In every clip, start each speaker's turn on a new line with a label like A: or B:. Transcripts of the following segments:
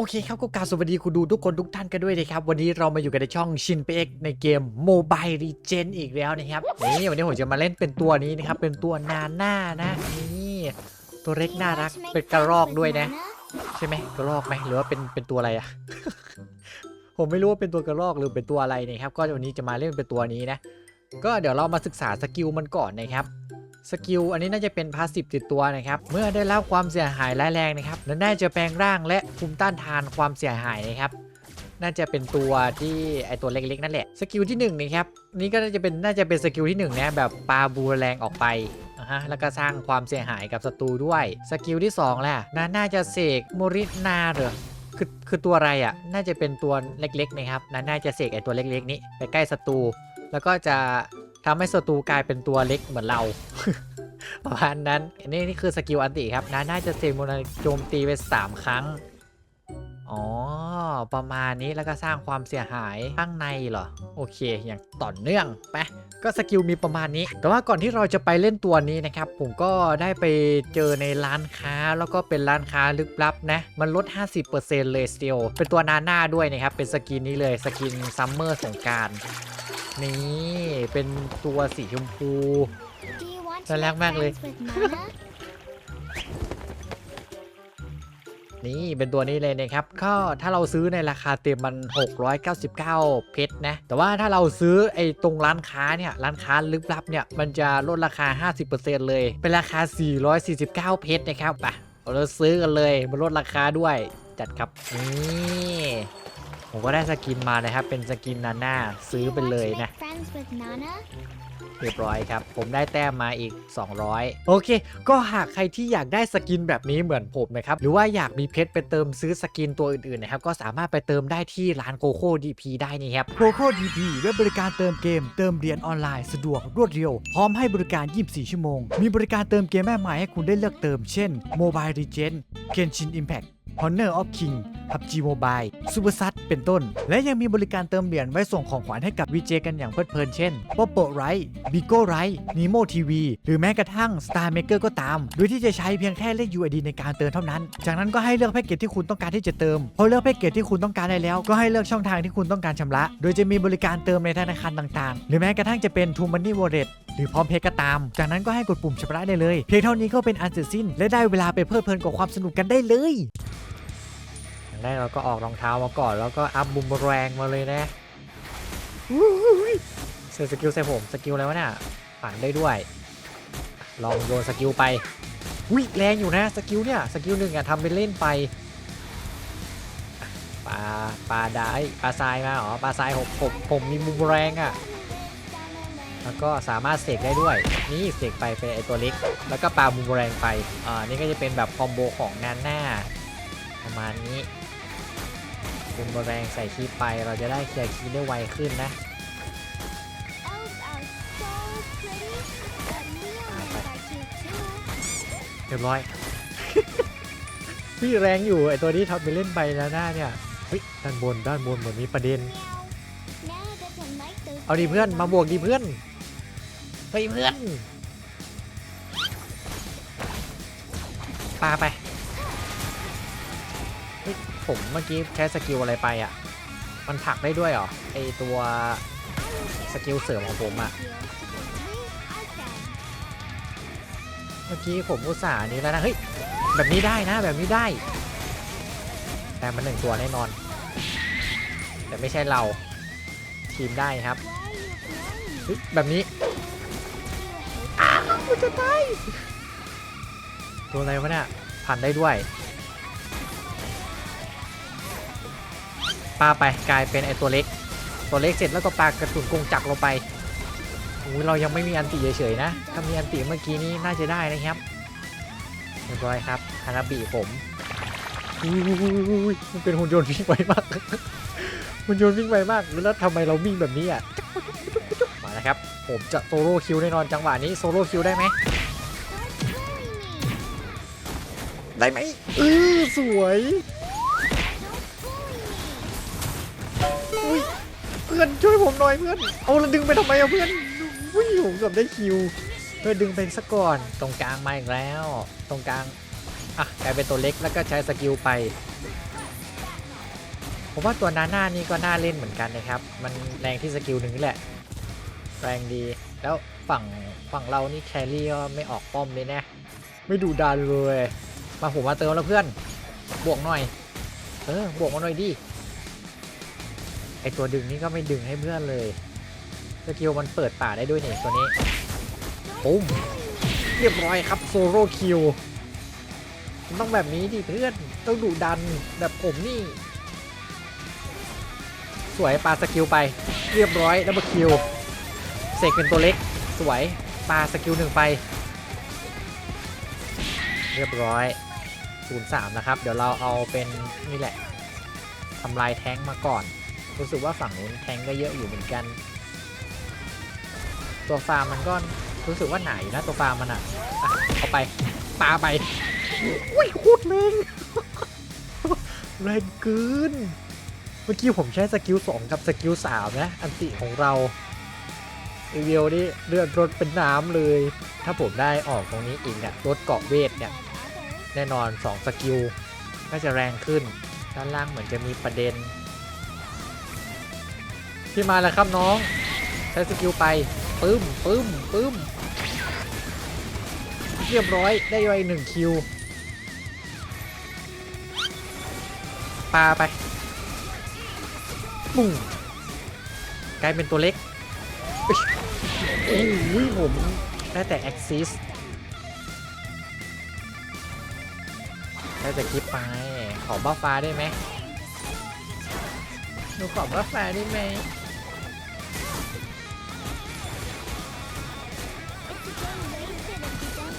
A: โอเคครับก็กาบสวัสดีคุณดูทุกคนทุกท่านกันด้วยนะครับ วันนี้เรามาอยู่กันในช่องชินเปกในเกม Mobile Legend อีกแล้วนะครับนี่วันนี้ผมจะมาเล่นเป็นตัวนี้นะครับ เป็นตัวนาน่านะนี่ตัวเล็กน่ารักเป็นกระรอกด้วยนะ ใช่ไหมกระรอกไหมหรือว่าเป็นเป็นตัวอะไรอะผมไม่รู้ว่าเป็นตัวกระรอกหรือเป็นตัวอะไรนะครับ ก็วันนี้จะมาเล่นเป็นตัวนี้นะ ก็เดี๋ยวเรามาศึกษาสกิลมันก่อนนะครับ สกิลอันนี้น่าจะเป็นพาสซีฟติดตัวนะครับ เมื่อได้รับความเสียหายร้ายแรงนะครับแล้วน่าจะแปลงร่างและภูมิต้านทานความเสียหายนะครับน่าจะเป็นตัวที่ไอตัวเล็กๆนั่นแหละสกิลที่1นงนะครับนี่ก็น่าจะเป็นน่าจะเป็นสกิลที่1นงนะแบบปาบูแรงออกไปอะฮะแล้วก็สร้างความเสียหายกับศัตรูด้วยสกิลที่2แหละน่าน่าจะเสกโมรินาเหรอคือคือตัวอะไรอะน่าจะเป็นตัวเล็กๆนะครับน่าน่าจะเสกไอตัวเล็กๆนี้ไปใกล้ศัตรูแล้วก็จะ ทำให้ศัตรูกลายเป็นตัวเล็กเหมือนเราประมาณนั้นนี่นี่คือสกิลอันติครับนะน่าจะเซมโมนโจมตีไป3 ครั้ง อ๋อ ประมาณนี้แล้วก็สร้างความเสียหายข้างในเหรอ โอเค อย่างต่อเนื่องไปก็สกิลมีประมาณนี้ แต่ว่าก่อนที่เราจะไปเล่นตัวนี้นะครับ ผมก็ได้ไปเจอในร้านค้าแล้วก็เป็นร้านค้าลึกลับนะ มันลด 50%เลยสติลเป็นตัวนาน่าด้วยนะครับ เป็นสกินนี้เลยสกินซัมเมอร์สงการ นี่เป็นตัวสีชมพู น่ารักมากเลย นี่เป็นตัวนี้เลยนะครับ ก็ถ้าเราซื้อในราคาเต็มมัน 699 เพชรนะ แต่ว่าถ้าเราซื้อไอ้ตรงร้านค้าเนี่ย ร้านค้าลึกลับเนี่ย มันจะลดราคา 50%เลย เป็นราคา 449 เพชรนะครับไปเราซื้อกันเลย มันลดราคาด้วย จัดครับ นี่ ผมก็ได้สกินมานะครับ เป็นสกินนาน่าซื้อไปเลยนะ เรียบร้อยครับ ผมได้แต้มมาอีก 200 โอเค ก็หากใครที่อยากได้สกินแบบนี้เหมือนผมนะครับ หรือว่าอยากมีเพชรไปเติมซื้อสกินตัวอื่นๆนะครับ ก็สามารถไปเติมได้ที่ร้านโ o โค่ดีพีได้นี่ครับ
B: โ o โ o ดีพีเว็บบริการเติมเกม เติมเหรียญออนไลน์สะดวกรวดเร็ว พร้อมให้บริการ 24 ชั่วโมง มีบริการเติมเกมแม่หมายให้คุณได้เลือกเติม เช่น Mobile Legends Genshin Impact Honor of King PUBG Mobile Super s a t เป็นต้น และยังมีบริการเติมเหรียญไว้ส่งของขวัญให้กับ VJ กันอย่างเพลิดเพลินเช่น Popo Right Bigo Right Nemo TV หรือแม้กระทั่ง Star Maker ก็ตาม โดยที่จะใช้เพียงแค่เลข UID ในการเติมเท่านั้น จากนั้นก็ให้เลือกแพ็กเกจที่คุณต้องการที่จะเติม พอเลือกแพ็กเกจที่คุณต้องการได้แล้ว ก็ให้เลือกช่องทางที่คุณต้องการชำระ โดยจะมีบริการเติมในธนาคารต่างๆ หรือแม้กระทั่งจะเป็น True Money Wallet หรือพร้อมเพย์ก็ตาม จากนั้นก็ให้กดปุ่มชำระได้เลย เพียงเท่านี้ก็เป็นอันเสร็จสิ้น และได้เวลาไปเพลิดเพลินกับความสนุกกันได้เลย
A: อย่างแรกเราก็ออกรองเท้ามาก่อน แล้วก็อัพบุมแรงมาเลยนะเสร็จสกิลใส่ผมสกิลอะไรวะเนี่ยผ่านได้ด้วย ลองโยนสกิลไปวิแรงอยู่นะสกิลเนี่ยสกิลหนึ่งอะทำเป็นเล่นไปปลาปลาได้ปลาทรายมาเหรอปลาทรายผมผมผมมีมุมแรงอะแล้วก็สามารถเสกได้ด้วย นี่เสกไปเป็นไอตัวเล็ก แล้วก็ปลามุมแรงไปอ่านี่ก็จะเป็นแบบคอมโบของนานหน้า ประมาณนี้ บุมแรงใส่คีไป เราจะได้เคลียร์คีได้ไวขึ้นนะเรียบร้อย พี่แรงอยู่ไอตัวนี้ทำไปเล่นไปแล้วหน้าเนี่ยฮึด้านบนด้านบนเหมือนมีประเด็น เอาดิเพื่อนมาบวกดิเพื่อนเฮ้ยเพื่อนปาไป ผมเมื่อกี้ใช้สกิลอะไรไปอะ มันผักได้ด้วยเหรอ ไอตัวสกิลเสริมของผมอะ เมื่อกี้ผมอุตส่าห์นี้แล้วนะ เฮ้ย แบบนี้ได้นะ แบบนี้ได้ แต่มันหนึ่งตัวแน่นอน แต่ไม่ใช่เราทีมได้ครับเฮ้ยแบบนี้อ้าวจะตายตัวอะไรวะเนี่ยผ่านได้ด้วย ปาไปกลายเป็นไอตัวเล็ก ตัวเล็กเสร็จแล้วก็ปากระสุนกงจักรลงไปอุ้ยเรายังไม่มีอันติเฉยๆนะถ้ามีอันติเมื่อกี้นี้น่าจะได้นะครับเรียบร้อยครับฮานาบิผมอุ้ยมันเป็นหุ่นยนต์วิ่งไวมากหุ่นยนต์วิ่งไวมากแล้วทำไมเราวิ่งแบบนี้อะมานะครับ ผมจะโซโล่คิวแน่นอนจังหวะนี้โซโล่คิวได้ไหมได้ไหมเออสวย พื่อนช่วยผมหน่อยเพื่อน เอาแล้วดึงไปทำไมอะเพื่อนวิ่งผมเกือบได้คิวเพื่อดึงไปสักก่อนตรงกลางมาอีกแล้ว ตรงกลางอะกลายเป็นตัวเล็กแล้วก็ใช้สกิลไป ผมว่าตัวนาหน่านี่ก็น่าเล่นเหมือนกันนะครับ มันแรงที่สกิลหนึ่งแหละ แรงดีแล้วฝั่งฝั่งเรานี่แครี่ก็ไม่ออกป้อมเลยนะ ไม่ดูดันเลย มาผมมาเติมแล้วเพื่อน บวกหน่อย เออบวกมาหน่อยดิ ไอตัวดึงนี่ก็ไม่ดึงให้เพื่อนเลยสกิลมันเปิดป่าได้ด้วยนี่ตัวนี้ปุ้มเรียบร้อยครับโซโล่คิวมันต้องแบบนี้ดิเพื่อนต้องดุดันแบบผมนี่ สวยปาสกิลไป เรียบร้อยดับเบิลคิวเสกเป็นตัวเล็ก สวยปาสกิลหนึ่งไป เรียบร้อย03นะครับ เดี๋ยวเราเอาเป็นนี่แหละทำลายแท้งมาก่อน รู้สึกว่าฝั่งนู้นแทงก็เยอะอยู่เหมือนกัน ตัวฟาร์มมันก็รู้สึกว่าหนาอยู่นะตัวฟาร์มมันอะอะเอาไปปาไปอุ้ยโคตรแรงแรงเกินเมื่อกี้ผมใช้สกิล2กับสกิล3นะ อันติของเราอีเวลนี่เลือดรถเป็นน้ำเลย ถ้าผมได้ออกตรงนี้อีกเนี่ยรถเกาะเวทเนี่ยแน่นอน 2 สกิลก็จะแรงขึ้น ด้านล่างเหมือนจะมีประเด็น พี่มาแล้วครับน้อง ใช้สกิลไปปึ้มปึ้มปึ้มเรียบร้อยได้ไวหนึ่งคิวปาไปปุ้งกลายเป็นตัวเล็กโอ้ยผมได้แต่ Axis ได้แต่คลิปไป ขอบ้าฟ้าได้ไหมหนูขอบ้าฟ้าได้ไหม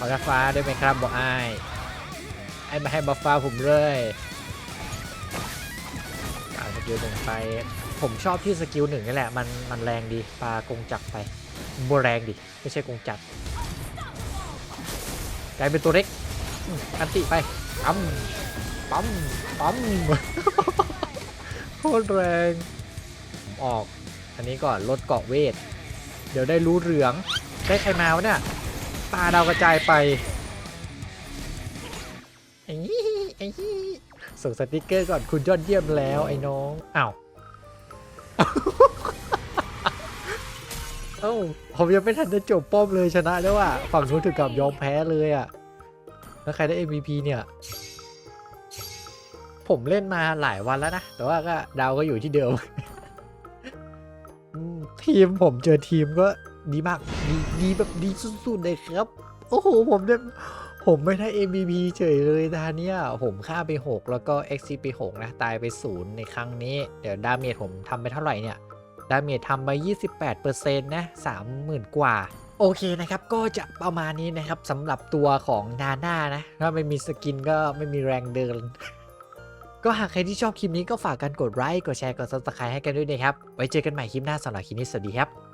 A: ขอบ้าฟ้าด้วยไหมครับบอกไอ้ไอ้มาให้บ้าฟ้าผมเลยเอาสกิลหนึ่งไป ผมชอบที่สกิลหนึ่งนี่แหละ มันมันแรงดีปลากงจักไปบแรงดิ ไม่ใช่กงจักกลายเป็นตัวเล็กอันติไปปั๊มปั๊มปั๊มโคตรแรงออก อันนี้ก่อนลดเกาะเวท เดี๋ยวได้รู้เหลือง ได้ใครมาวะเนี่ย ตาดาวกระจายไปไอ้ยี่ไอ้ยี่ส่งสติกเกอร์ก่อนคุณยอดเยี่ยมแล้วไอ้น้องอ้าวเอ้าผมยังไม่ทันจะจบป้อมเลยชนะแล้วอะฝั่งนู้นถึงกับยอมแพ้เลยอะแล้วใครได้ MVP เนี่ย ผมเล่นมาหลายวันแล้วนะ แต่ว่าก็ดาวก็อยู่ที่เดิม ทีมผมเจอทีมก็ ดีมากดีดีแบบดีสุดๆเลยครับ โอ้โห ผมเนี่ยผมไม่ได้ MVP เฉยเลยนะเนี่ย ผมฆ่าไป 6 แล้วก็ XC ไป 6 นะ ตายไป 0 ในครั้งนี้ เดี๋ยวดาเมจผมทำไปเท่าไหร่เนี่ย ดาเมจทำไป 28%นะ30,000 กว่าโอเคนะครับ ก็จะประมาณนี้นะครับสำหรับตัวของนาน่านะ ถ้าไม่มีสกินก็ไม่มีแรงเดิน ก็หากใครที่ชอบคลิปนี้ก็ฝากกันกดไลค์ กดแชร์ กด subscribe ให้กันด้วยนะครับ ไว้เจอกันใหม่คลิปหน้าสำหรับคลิปนี้ สวัสดีครับ